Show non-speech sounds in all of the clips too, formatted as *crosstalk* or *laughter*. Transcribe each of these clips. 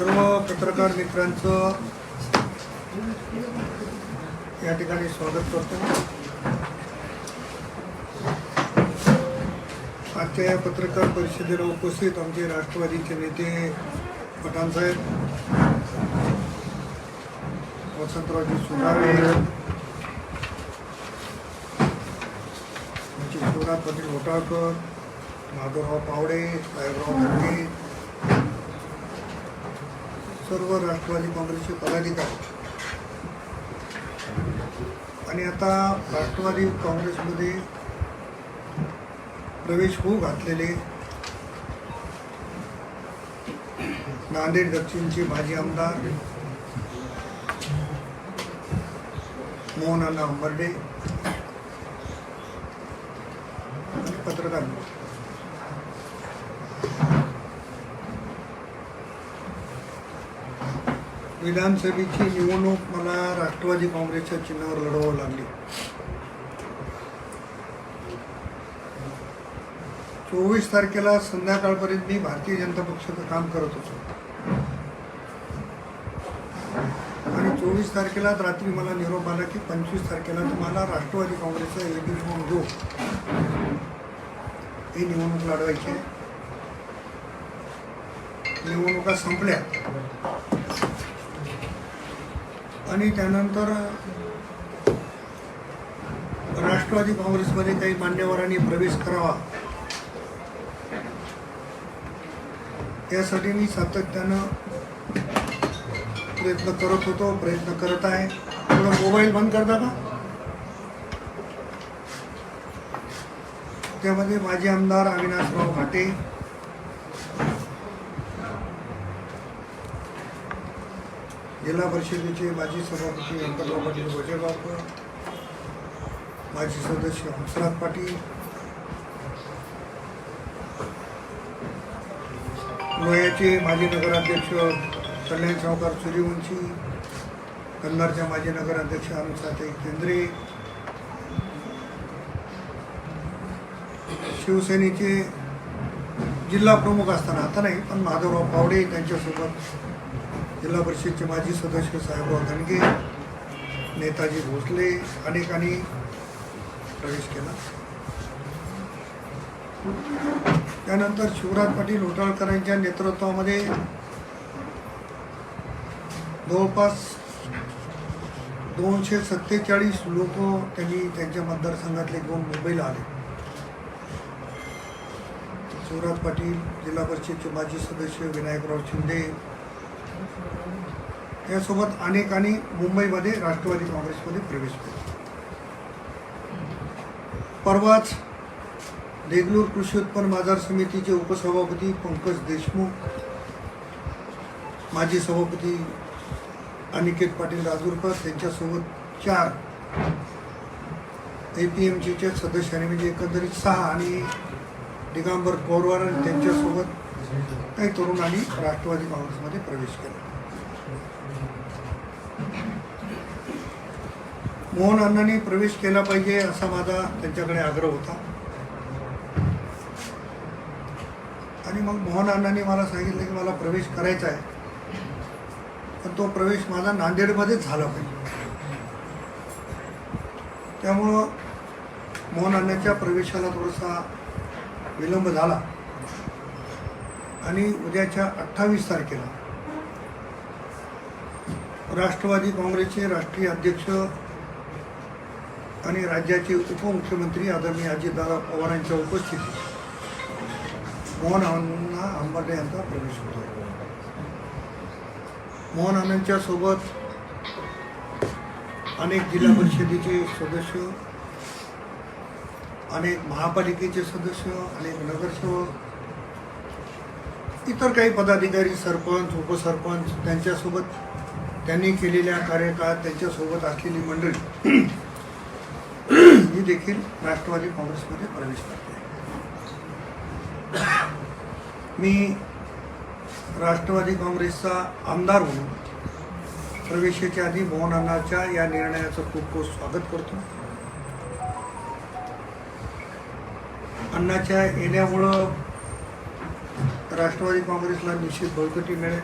सर्व पत्रकार मित्रांचं या ठिकाणी स्वागत करतो. आजच्या या पत्रकार परिषदेला उपस्थित आमचे राष्ट्रवादीचे नेते पठाणसाहेब वसंतरावजी सुनावे आमचे शिवराज पाटील घोटाळकर माधवराव पावडे साहेबराव धनगे सर्व राष्ट्रवादी काँग्रेसचे पदाधिकारी. आणि आता राष्ट्रवादी काँग्रेसमध्ये प्रवेश होऊ घातलेले नांदेड दक्षिणचे माजी आमदार मोहन अण्णा अंबर्डे आणि पत्रकार विधानसभेची निवडणूक मला राष्ट्रवादी काँग्रेसच्या चिन्हावर लढवावं लागली. चोवीस तारखेला संध्याकाळपर्यंत मी भारतीय जनता पक्षाचं काम करत होतो. आणि चोवीस तारखेला रात्री मला निरोप आला की पंचवीस तारखेला तुम्हाला राष्ट्रवादी काँग्रेसचा एबी फॉर्म घेऊ ही निवडणूक लढवायची आहे. निवडणुका संपल्या. आणि त्यानंतर राष्ट्रवादी काँग्रेसमध्ये काही मान्यवरांनी प्रवेश करावा. यासाठी मी सातत्यानं प्रयत्न करत होतो प्रयत्न करत आहे. थोडं मोबाईल बंद करता का? त्यामध्ये माजी आमदार अविनाशराव घाटे जिल्हा परिषदेचे माजी सभापती व्यंकटराव पाटील गोजेगावकर माजी सदस्य हंसराज पाटील लोह्याचे माजी नगराध्यक्ष कल्याण सावकार सूर्यवंशी कन्नडच्या माजी नगराध्यक्ष अनुसाते केंद्रे शिवसेनेचे जिल्हा प्रमुख असताना आता नाही पण माधवराव पावडे त्यांच्यासोबत जिल्हा परिषदचे माजी सदस्य साहेबराव धनगे नेताजी भोसले अनेकांनी प्रवेश केला. त्यानंतर शिवराज पाटील होटाळकरांच्या नेतृत्वामध्ये जवळपास दोनशे सत्तेचाळीस लोक त्यांनी त्यांच्या मतदारसंघातले घेऊन मुंबईला आले. शिवराज पाटील जिल्हा परिषदचे माजी सदस्य विनायकराव शिंदे यासोबत अनेकांनी मुंबईमध्ये राष्ट्रवादी काँग्रेसमध्ये प्रवेश केला. परवाच देगलूर कृषी उत्पन्न बाजार समितीचे उपसभापती पंकज देशमुख माजी सभापती अनिकेत पाटील राजूरकर त्यांच्यासोबत चार ए पी एम जीच्या सदस्यांनी म्हणजे एकंदरीत सहा आणि दिगांबर पौरवार आणि त्यांच्यासोबत काही तरुणांनी राष्ट्रवादी काँग्रेसमध्ये प्रवेश केला. मोहन अण्णांनी प्रवेश केला पाहिजे असा माझा त्यांच्याकडे आग्रह होता. आणि मग मोहन अण्णांनी मला सांगितलं की मला प्रवेश करायचा आहे. पण तो प्रवेश माझा नांदेडमध्येच झाला पाहिजे त्यामुळं मोहन अण्णाच्या प्रवेशाला थोडासा विलंब झाला. आणि उद्याच्या अठ्ठावीस तारखेला राष्ट्रवादी काँग्रेसचे राष्ट्रीय अध्यक्ष आणि राज्याचे उपमुख्यमंत्री आदरणीय अजितदादा पवारांच्या उपस्थितीत मोहन आनंदना अंबाडे यांचा प्रवेश होतो. मोहन आनंदच्या सोबत अनेक जिल्हा परिषदेचे सदस्य अनेक महापालिकेचे सदस्य अनेक नगरसेवक इतर काही पदाधिकारी सरपंच उपसरपंच त्यांच्यासोबत त्यांनी केलेल्या कार्यकाळात त्यांच्यासोबत असलेली मंडळी ही देखील राष्ट्रवादी काँग्रेसमध्ये प्रवेश करते मी राष्ट्रवादी काँग्रेसचा आमदार म्हणून प्रवेशाच्या आधी मोहन अण्णाच्या या निर्णयाचं खूप खूप स्वागत करतो. अण्णाच्या येण्यामुळं राष्ट्रवादी काँग्रेसला निश्चित बळकटी मिळेल.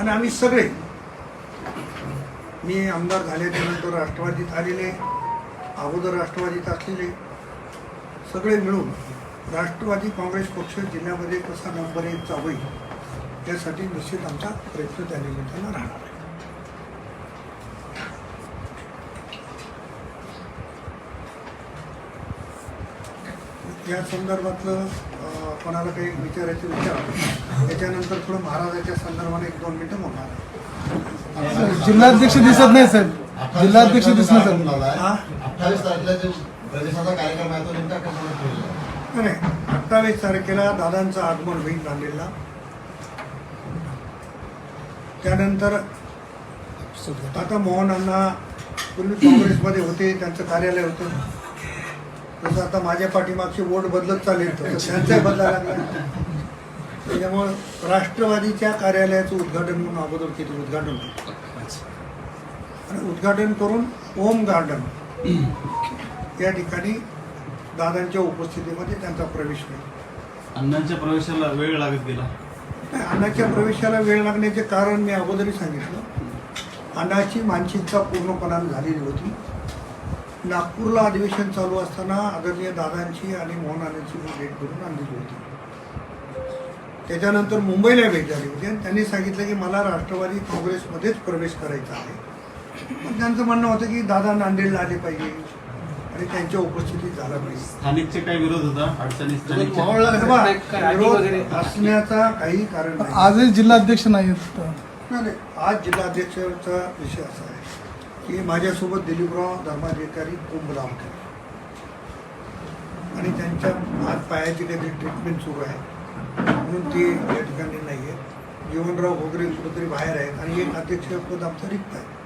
आणि आम्ही सगळे मी आमदार झाल्याच्यानंतर राष्ट्रवादीत आलेले अगोदर राष्ट्रवादीत असलेले सगळे मिळून राष्ट्रवादी काँग्रेस पक्ष जिल्ह्यामध्ये कसा नंबर एकचा होईल यासाठी निश्चित आमचा प्रयत्न त्या निमित्तानं राहणार आहे या संदर्भातलं कोणाला काही विचारायचे विचार त्याच्यानंतर थोडं महाराजाच्या संदर्भाने एक दोन मिनिटं बोलणार आहे. जिल्हाध्यक्ष दिसत नाही साहेब जिल्हाध्यक्ष दिसत नाही हा? अठ्ठावीस तारखेला दादांचं आगमन होईल नांदेडला. त्यानंतर आता मोहन अण्णा पूर्वी काँग्रेसमध्ये होते त्यांचं कार्यालय होतं. तसं आता माझ्या पाठीमागचे वोट बदलत चालेल तसं त्यांचाही बदलायला लागला. त्याच्यामुळं राष्ट्रवादीच्या कार्यालयाचं उद्घाटन म्हणून अगोदर किती उद्घाटन. होतं आणि उद्घाटन करून ओम गार्डन या ठिकाणी दादांच्या उपस्थितीमध्ये त्यांचा प्रवेश होईल अण्णांच्या प्रवेशाला वेळ लागत गेला. नाही, अण्णाच्या प्रवेशाला वेळ लागण्याचे कारण मी अगोदरही सांगितलं. अण्णाची मानसिकता पूर्णपणाने झालेली होती. नागपूरला अधिवेशन चालू असताना आदरणीय दादांची आणि मोहन अण्णांची मी भेट करून आणलेली होती. त्याच्यानंतर मुंबईला भेट झाली होती आणि त्यांनी सांगितलं की मला राष्ट्रवादी काँग्रेसमध्येच प्रवेश करायचा आहे. त्यांचं म्हणणं होतं की दादा नांदेडला आले पाहिजे आणि त्यांच्या उपस्थितीत झाला पाहिजे. स्थानिकचे काय विरोध होता? अडचणी विरोध असण्याचा काही कारण नाही. आजही जिल्हाध्यक्ष नाही आहेत नाही नाही. आज जिल्हाध्यक्षाचा विषय असा आहे की माझ्यासोबत दिलीपराव धर्माधिकारी कुंभलामकर आणि त्यांच्या हात पायाची काहीतरी ट्रीटमेंट सुरू आहे म्हणून ते या ठिकाणी नाही आहे जीवनराव घोगरे कुठेतरी बाहेर आहेत आणि एक अध्यक्षपद आमचं रिक्त आहे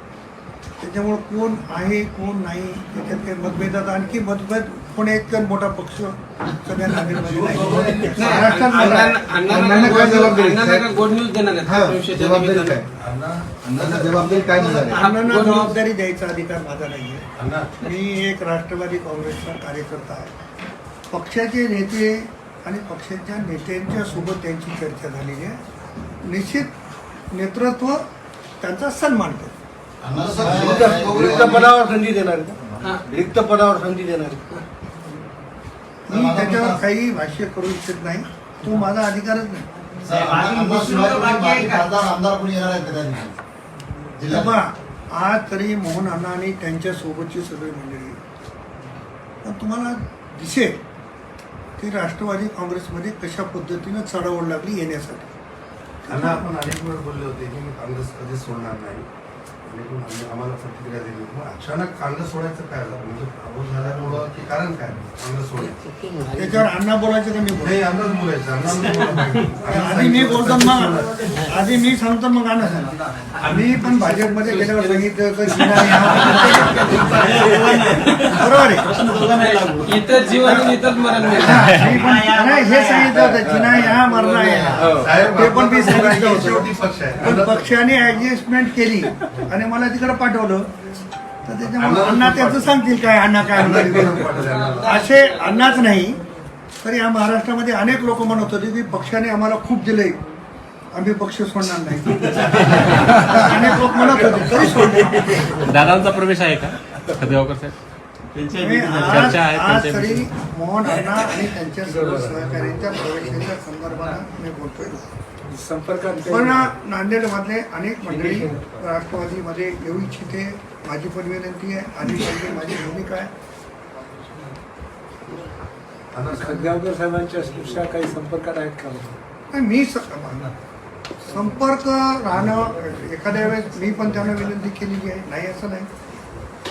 त्याच्यामुळं कोण आहे कोण नाही त्याच्यात काही मतभेदात आणखी मतभेद कोण इतका मोठा पक्ष सगळ्या. अण्णांना जबाबदारी? द्यायचा अधिकार माझा नाही आहे मी एक राष्ट्रवादी काँग्रेसचा कार्यकर्ता आहे. पक्षाचे नेते आणि पक्षाच्या नेत्यांच्या सोबत त्यांची चर्चा झालेली आहे. निश्चित नेतृत्व त्यांचा सन्मान करतो. रिक्त पदावर संधी देणार हा. रिक्त पदावर संधी देणार? मी त्याच्यावर काही भाष्य करू इच्छित नाही. तो माझा अधिकारच नाही. आज तरी मोहन अण्णा आणि त्यांच्या सोबतची सगळी मंडळी पण तुम्हाला दिसेल की राष्ट्रवादी काँग्रेसमध्ये कशा पद्धतीनं चढावड लागली येण्यासाठी. त्यांना आपण अनेक वेळ बोलले होते की मी काँग्रेस कधीच सोडणार नाही. आणि पण आम्ही- आम्हाला प्रतिक्रिया दिली. मग अचानक काँग्रेस सोडायचं काय झालं? म्हणजे अबोध झाल्यामुळं की कारण काय? काँग्रेस सोडायचं. त्याच्यावर अण्णा बोलायचं का मी नाही अंदाज बोलायचं. *laughs* आधी मी बोलतो मग आधी मी सांगतो मग अण्णा सांगतो. आम्ही पण भाजपमध्ये गेल्यावर सांगितलं हा- *laughs* बरोबर आहे. इथं जीवन आणि इथंच मरण नाही. मी पण नाही, हे सांगितलं होतं जिना या मरणा या साहेब ते पण मी सांगितलं हे होतं. शेवटी पक्ष आहे. पण पक्षाने ऍडजस्टमेंट केली. *laughs* आणि मला तिकडे पाठवलं. तर त्याच्यामुळे अण्णा त्याचं सांगतील काय अण्णा काय. असे अण्णाच नाही तर या महाराष्ट्रामध्ये अनेक लोक म्हणत होते की पक्षाने आम्हाला खूप दिले आम्ही पक्ष सोडणार नाही. *laughs* अनेक लोक म्हणत होते तरी सोडले दादांचा प्रवेश आहे का? साहेब? मोहन अण्णा आणि त्यांच्या सर्व सहकाऱ्यांच्या प्रवेशाच्या संदर्भात मी बोलतोय. पण नांदेडमधले अनेक मंडळी राष्ट्रवादीमध्ये येऊ इच्छिते. माझी पण विनंती आहे. आधी पाहिजे माझी भूमिका आहे. खडगावकर साहेबांच्या सुशा काही संपर्कात आहेत का? नाही, मी संपर्क राहणं एखाद्या वेळेस मी पण त्यांना विनंती केलेली आहे. नाही असं नाही.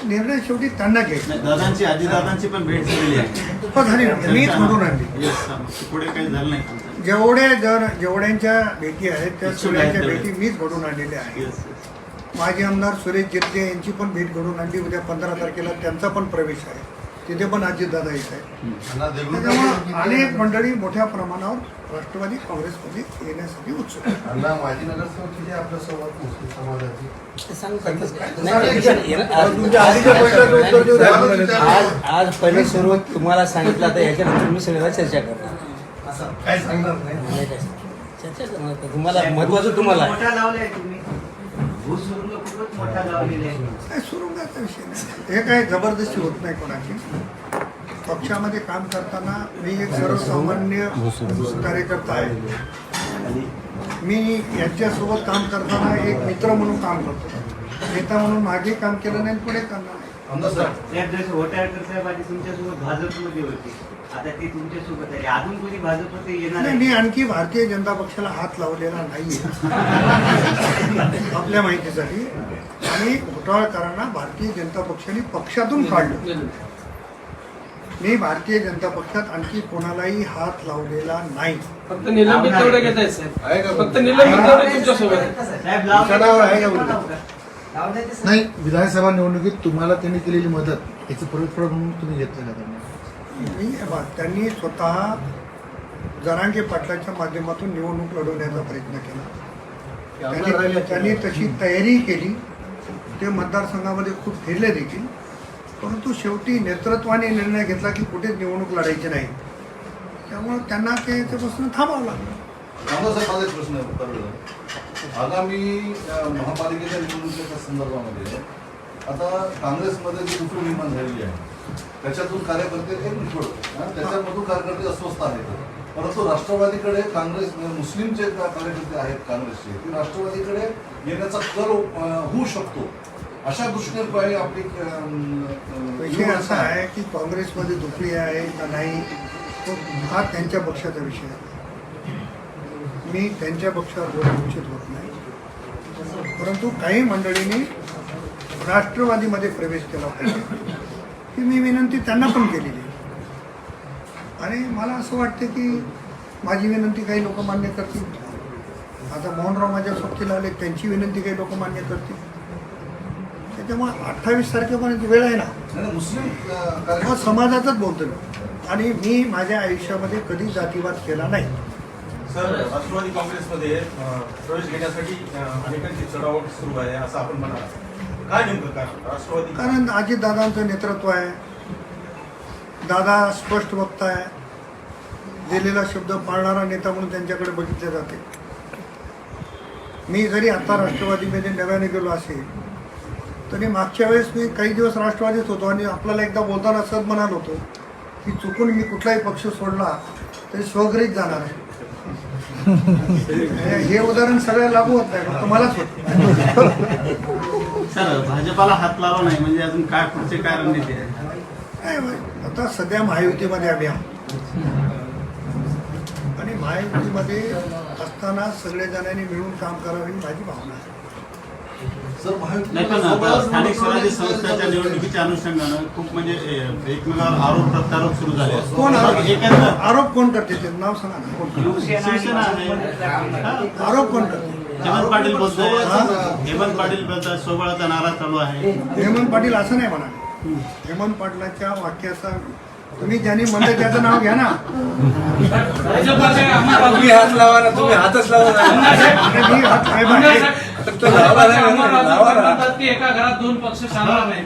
निर्णय शेवटी त्यांना घ्यायचा. नाही, दादांची आजीदादांची पण भेट झालेली आहे. हो, मीच म्हणून आणली. पुढे काही झालं नाही. जेवढे जर जेवढ्यांच्या भेटी आहेत त्या सगळ्यांच्या भेटी मीच घडून आणलेल्या आहेत. येस माजी आमदार सुरेश जिरते यांची पण भेट घडून आणली. उद्या पंधरा तारखेला त्यांचा पण प्रवेश आहे. तिथे पण अजितदादा येत आहे अनेक मंडळी मोठ्या प्रमाणावर राष्ट्रवादी काँग्रेसमध्ये येण्यासाठी उत्सुक आज-. आज पहिलं स्वरूप तुम्हाला सांगितलं तर याच्यानंतर मी सगळ्याला चर्चा करणार काय सांगणार नाही? तुम्हाला महत्वाचं तुम्हाला आहे. मोठा लावलाय तुम्ही. भूसुरुंग खूपच मोठा लावलेला आहे. काय सुरुंगाचा विषय नाही. हे काय जबरदस्ती होत नाही कोणाची? पक्षामध्ये काम करताना मी एक सर्वसामान्य कार्यकर्ता आहे. मी यांच्यासोबत काम करताना एक मित्र म्हणून काम करतो. नेता म्हणून मागे काम केलं नाही पुढे करणार नाही. आमदार साहेब. त्यात जसं होटाळकर साहेब आधी तुमच्यासोबत भाजपमध्ये होते. आता ते तुमच्यासोबत आले अजून कोणी भाजपमध्ये येणार नाही आहे? मी आणखी भारतीय जनता पक्षाला हात लावलेला नाहीये आपल्या माहितीसाठी. आणि घोटाळकरांना भारतीय जनता पक्षाने पक्षातून काढलं. मी भारतीय जनता पक्षात आणखी कोणालाही हात लावलेला नाही. फक्त निलंबित तेवढे फक्त निलंबित तेवढे तुमच्यासोबत आहे. साहेब लावले विचारावर आहे. का नाही विधानसभा निवडणुकीत तुम्हाला त्यांनी केलेली मदत याचं परतफेड म्हणून तुम्ही घेतलं का त्यांनी? मी हे बघ, त्यांनी स्वतः जरांगे पाटलाच्या माध्यमातून निवडणूक लढवण्याचा प्रयत्न केला. त्यांनी तशी तयारी केली. ते मतदारसंघामध्ये खूप फिरले देखील. परंतु शेवटी नेतृत्वाने निर्णय घेतला की कुठेच निवडणूक लढायची नाही. त्यामुळे त्यांना ते त्याच्यापासून थांबावं लागलं. प्रश्न आगामी महापालिकेच्या निवडणुकीच्या संदर्भामध्ये आता काँग्रेसमध्ये जी उठून निर्माण झालेली आहे त्याच्यातून कार्यकर्ते एक निवड त्याच्यामधून कार्यकर्ते अस्वस्थ आहेत. परंतु राष्ट्रवादीकडे काँग्रेस मुस्लिम जे कार्यकर्ते आहेत काँग्रेसचे ते राष्ट्रवादीकडे येण्याचा कल होऊ शकतो. अशा दृष्टीने पाहिजे आपली विषय असा आहे की काँग्रेसमध्ये दुखली आहे का नाही तो हा त्यांच्या पक्षाचा विषय आहे. मी त्यांच्या पक्षावर बोलू इच्छित होत नाही. परंतु काही मंडळींनी राष्ट्रवादीमध्ये प्रवेश केला पाहिजे. ही मी विनंती त्यांना पण केलेली आहे. आणि मला असं वाटतं की माझी विनंती काही लोक मान्य करतील. आता मोहनराव माझ्या सोबतीला आले त्यांची विनंती काही लोक मान्य करतील. त्याच्यामुळे अठ्ठावीस तारखेपर्यंत वेळ आहे ना मुस्लिम समाजाचाच बोलतो आणि मी माझ्या आयुष्यामध्ये कधी जातीवाद केला नाही. सर राष्ट्रवादी काँग्रेसमध्ये प्रवेश घेण्यासाठी अनेकांची चढावट सुरू आहे असं आपण म्हणाल. काय नेमकं कारण? राष्ट्रवादी कारण अजितदादांचं नेतृत्व आहे. दादा स्पष्ट वक्ता आहे दिलेला शब्द पाळणारा नेता म्हणून त्यांच्याकडे बघितले जाते. मी जरी आता राष्ट्रवादीमध्ये नव्याने गेलो असेल तरी मागच्या वेळेस मी काही दिवस राष्ट्रवादीत होतो आणि आपल्याला एकदा बोलताना असं म्हणाल होतो की चुकून मी कुठलाही पक्ष सोडला तरी स्वघरीच जाणार आहे. हे- उदाहरण सगळ्या लागू होत नाही फक्त मलाच होत सर भाजपाला हात लावा नाही म्हणजे अजून काय पुढचे काय रणनीती आहे. आता सध्या महायुतीमध्ये आम्ही आणि महायुतीमध्ये असताना सगळे जणांनी मिळून काम करावं ही माझी भावना आहे. नाही पण आता स्थानिक स्वराज्य संस्थांच्या निवडणुकीच्या अनुषंगानं खूप म्हणजे ए, एकमेकावर आरोप प्रत्यारोप सुरू झाले. कोण आरोप एकंदर आरोप कोण करते? ते नाव सांगा ना. कोण करते? शिवसेना आहे. हा. आरोप कोण करते? हेमंत पाटील हा? बोलतोय हेमंत पाटील बोलतात सोबळाचा नारा चालू आहे. हेमंत पाटील असं नाही म्हणा हेमंत पाटलाच्या वाक्याचा तुम्ही ज्यांनी म्हणलं त्याचं नाव घ्या ना. तुम्ही हात लावा ना तुम्ही हातच लावा ना. मी हात एका घरात दोन पक्ष चालणार नाही.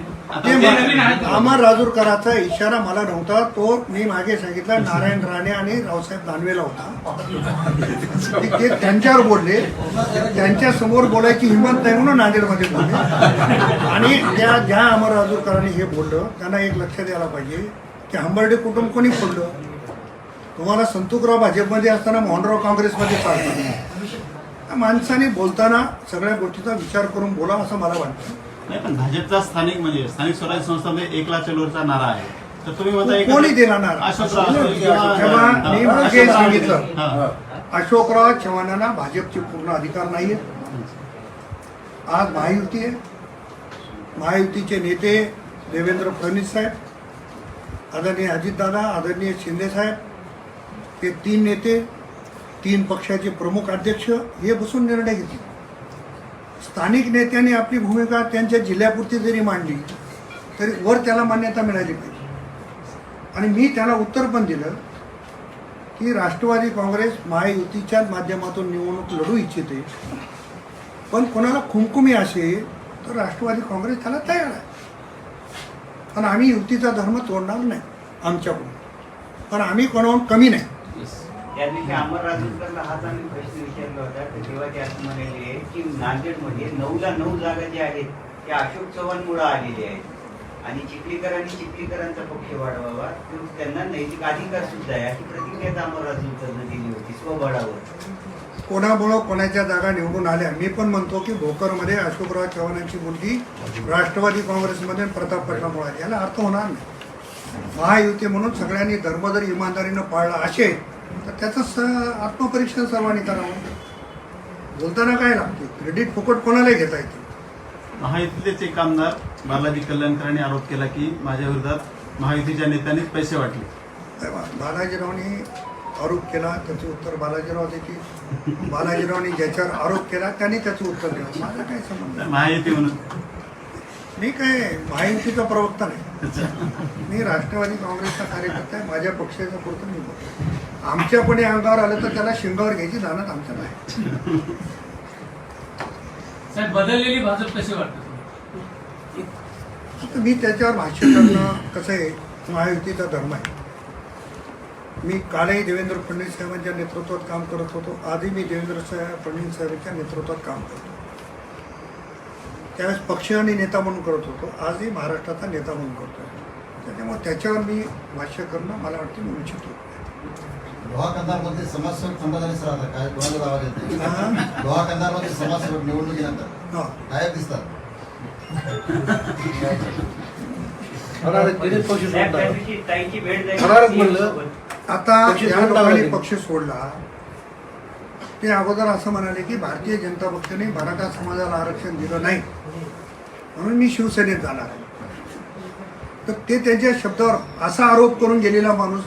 अमर राजूरकराचा इशारा मला नव्हता. तो मी मागे सांगितला नारायण राणे आणि रावसाहेब दानवेला होता. ते- ते त्यांच्यावर बोलले. त्यांच्यासमोर बोलायची हिंमत नाही म्हणून नांदेडमध्ये बोलले. आणि त्या ज्या अमर राजूरकरांनी हे बोललं त्यांना एक लक्ष द्यायला पाहिजे की हंबर्डे कुटुंब कोणी फोडलं? तुम्हाला संतुकराव भाजपमध्ये असताना मोहनराव काँग्रेसमध्ये चालतात माणसाने बोलताना सगळ्या गोष्टीचा विचार करून बोला असं मला वाटतं. नाही पण भाजपचा स्थानिक म्हणजे स्थानिक स्वराज्य संस्थांमध्ये एक लाख चलोरचा नारा आहे. तर तुम्ही म्हणता कोणी किंवा- जेव्हा मी सांगितलं. अशोकराव चव्हाणांना भाजपचे पूर्ण अधिकार नाही आज महायुती आहे. महायुतीचे नेते देवेंद्र फडणवीस साहेब आदरणीय अजितदादा आदरणीय शिंदे साहेब हे तीन नेते तीन पक्षाचे प्रमुख अध्यक्ष हे बसून निर्णय घेतले. स्थानिक नेत्यांनी आपली भूमिका त्यांच्या जिल्ह्यापुरती जरी मांडली तरी वर त्याला मान्यता मिळाली पाहिजे. आणि मी त्याला उत्तर पण दिलं की राष्ट्रवादी काँग्रेस महायुतीच्या माध्यमातून निवडणूक लढू इच्छिते पण कोणाला खुमखुमी असेल तर राष्ट्रवादी काँग्रेस त्याला तयार आहे. पण आम्ही युतीचा धर्म तोडणार नाही आमच्याकडून. पण आम्ही कोणाहून कमी नाही. त्यांनी ते अमर राजूरकरला हाच आम्ही प्रश्न विचारला होता. तर तेव्हा ते असं म्हणाले आहे की नांदेडमध्ये नऊला नऊ जागा ज्या आहेत त्या अशोक चव्हाणमुळे आलेल्या आहेत. आणि चिखलीकरांनी चिखलीकरांचा पक्ष वाढवावा. त्यांना नैतिक अधिकार सुद्धा आहे. अशी प्रतिक्रिया अमर राजूरकरनं दिली होती स्वबळावर. कोणामुळं कोणाच्या जागा निवडून आल्या? मी पण म्हणतो की भोकरमध्ये अशोकराव चव्हाणांची मुलगी राष्ट्रवादी काँग्रेसमध्ये प्रताप पाटलामुळे आली. याला अर्थ होणार नाही. महायुती म्हणून सगळ्यांनी धर्म जर इमानदारीनं पाळला असेल तर त्याचं स आत्मपरीक्षण सर्वांनी करावं बोलताना काय लागते? क्रेडिट फुकट कोणालाही घेता येते महायुतीचेच एक आमदार बालाजी कल्याणकरांनी आरोप केला की माझ्या विरोधात महायुतीच्या नेत्यांनीच पैसे वाटले. बालाजीरावनी आरोप केला त्याचे उत्तर बालाजीराव देतील बालाजीरावनी ज्याच्यावर आरोप केला त्यांनी त्याचं उत्तर द्यावं माझा काय संबंध? महायुती म्हणून. मी काय महायुतीचा प्रवक्ता नाही. मी राष्ट्रवादी काँग्रेसचा कार्यकर्ता आहे माझ्या पक्षाचं पुरतं मी बोलतो आमच्या कोणी अंगावर आलं तर त्याला शिंगावर घ्यायची जाणत आमच्या नाही साहेब बदललेली भाजप कशी वाटते? मी त्याच्यावर भाष्य करणं कसं आहे महायुतीचा धर्म आहे. मी कालही देवेंद्र फडणवीस साहेबांच्या नेतृत्वात काम करत होतो. आजही मी देवेंद्र साहेब फडणवीस साहेबांच्या नेतृत्वात काम करतो. त्यावेळेस पक्ष आणि नेता म्हणून करत होतो. आजही महाराष्ट्राचा नेता म्हणून करतो. त्याच्यामुळे त्याच्यावर मी भाष्य करणं मला वाटतं मी उचित होतं. लोहा कंधारमध्ये समाजसेवक संपादनेच राहतात काय? कोणाला आवाज येते हा. लोहा कंधारमध्ये समाजसेवक निवडणुकीनंतर. हा. गायब दिसतात. झाली. आता या लोकांनी पक्ष सोडला. ते अगोदर असं म्हणाले की भारतीय जनता पक्षाने मराठा समाजाला आरक्षण दिलं नाही. म्हणून मी शिवसेनेत जाणार आहे. तर ते त्यांच्या शब्दावर असा आरोप करून गेलेला माणूस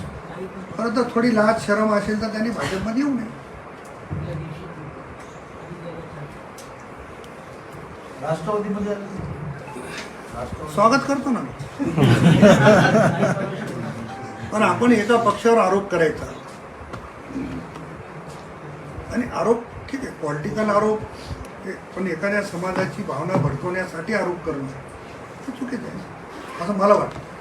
परत थोडी लाज शरम असेल तर त्यांनी भाजपमध्ये येऊ नये. राष्ट्रवादीमध्ये स्वागत करतो ना. पण आपण एका पक्षावर आरोप करायचा. आणि आरोप ठीक आहे पॉलिटिकल आरोप पण एखाद्या समाजाची भावना भडकवण्यासाठी आरोप करणं हे चुकीचं आहे. असं मला वाटतं.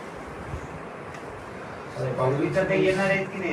इथं ते येणार आहेत की नाही?